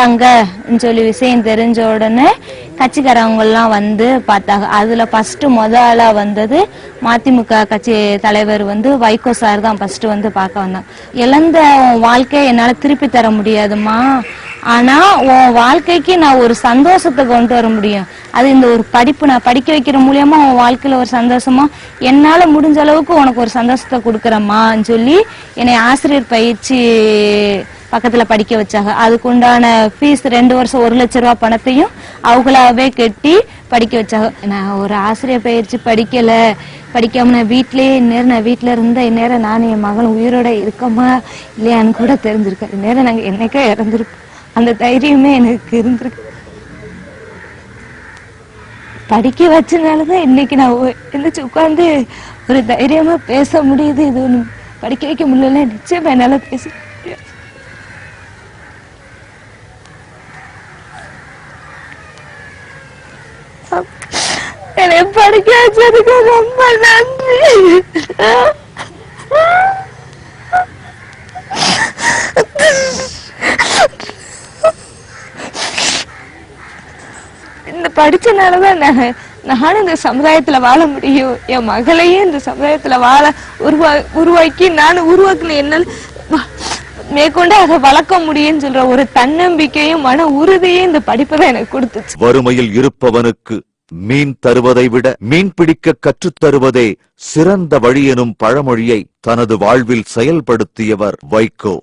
மாட்டாங்கன்னு சொல்லி விஷயம் தெரிஞ்ச உடனே கட்சிக்காரவங்க எல்லாம் வந்து பார்த்தாங்க. அதுல ஃபர்ஸ்ட் முத வந்தது மதிமுக கட்சி தலைவர் வந்து வைகோ சார் தான் ஃபர்ஸ்ட் வந்து பார்க்க வந்தாங்க. இழந்த வாழ்க்கையை என்னால திருப்பி தர முடியாதுமா ஆனா உன் வாழ்க்கைக்கு நான் ஒரு சந்தோஷத்தை கொண்டு வர முடியும். அது இந்த ஒரு படிப்பு நான் படிக்க வைக்கிற மூலியமா உன் வாழ்க்கையில ஒரு சந்தோஷமா என்னால முடிஞ்ச அளவுக்கு உனக்கு ஒரு சந்தோஷத்தை கொடுக்கறம்மான்னு சொல்லி என்னை ஆசிரியர் பயிற்சி பக்கத்துல படிக்க வச்சாங்க. அதுக்கு உண்டான ஃபீஸ் ரெண்டு வருஷம் ஒரு லட்ச ரூபாய் பணத்தையும் அவங்களாவே கட்டி படிக்க வச்சாங்க. நான் ஒரு ஆசிரியர் பயிற்சி படிக்கல. படிக்காம நான் வீட்லயே இந்நேரம் நான் வீட்டுல இருந்த இந்நேரம் நான் என் மகன் உயிரோட இருக்கமா இல்லையான்னு கூட தெரிஞ்சிருக்கேன் இந்நேரம் நாங்க என்னைக்கோ இறந்துருக்கோம்? அந்த தைரியமே எனக்கு இருந்திருக்கு. படிக்க வச்சனாலதான் இன்னைக்கு நான் ஒ- உட்காந்து ஒரு தைரியமா பேச முடியுது. இது ஒண்ணு படிக்க வைக்க முடியல நிச்சயமா என்னால பேச முடியாது என்னை படிக்க வச்சதுக்கு ரொம்ப நன்றி. இந்த படிச்சனாலதான் நான் நானும் இந்த சமுதாயத்துல வாழ முடியும். என் மகளையும் இந்த சமுதாயத்துல வாழ உருவா உருவாக்கி நானும் உருவாக்குன என்னால மேற்கொண்டு அதை வளர்க்க முடியும்னு சொல்ற ஒரு தன்னம்பிக்கையும் மன உறுதியும் இந்த படிப்பு தான் எனக்கு கொடுத்துச்சு. வறுமையில் இருப்பவனுக்கு மீன் தருவதை விட மீன் பிடிக்க கற்றுத் தருவதே சிறந்த வழி எனும் பழமொழியை தனது வாழ்வில் செயல்படுத்தியவர் வைகோ.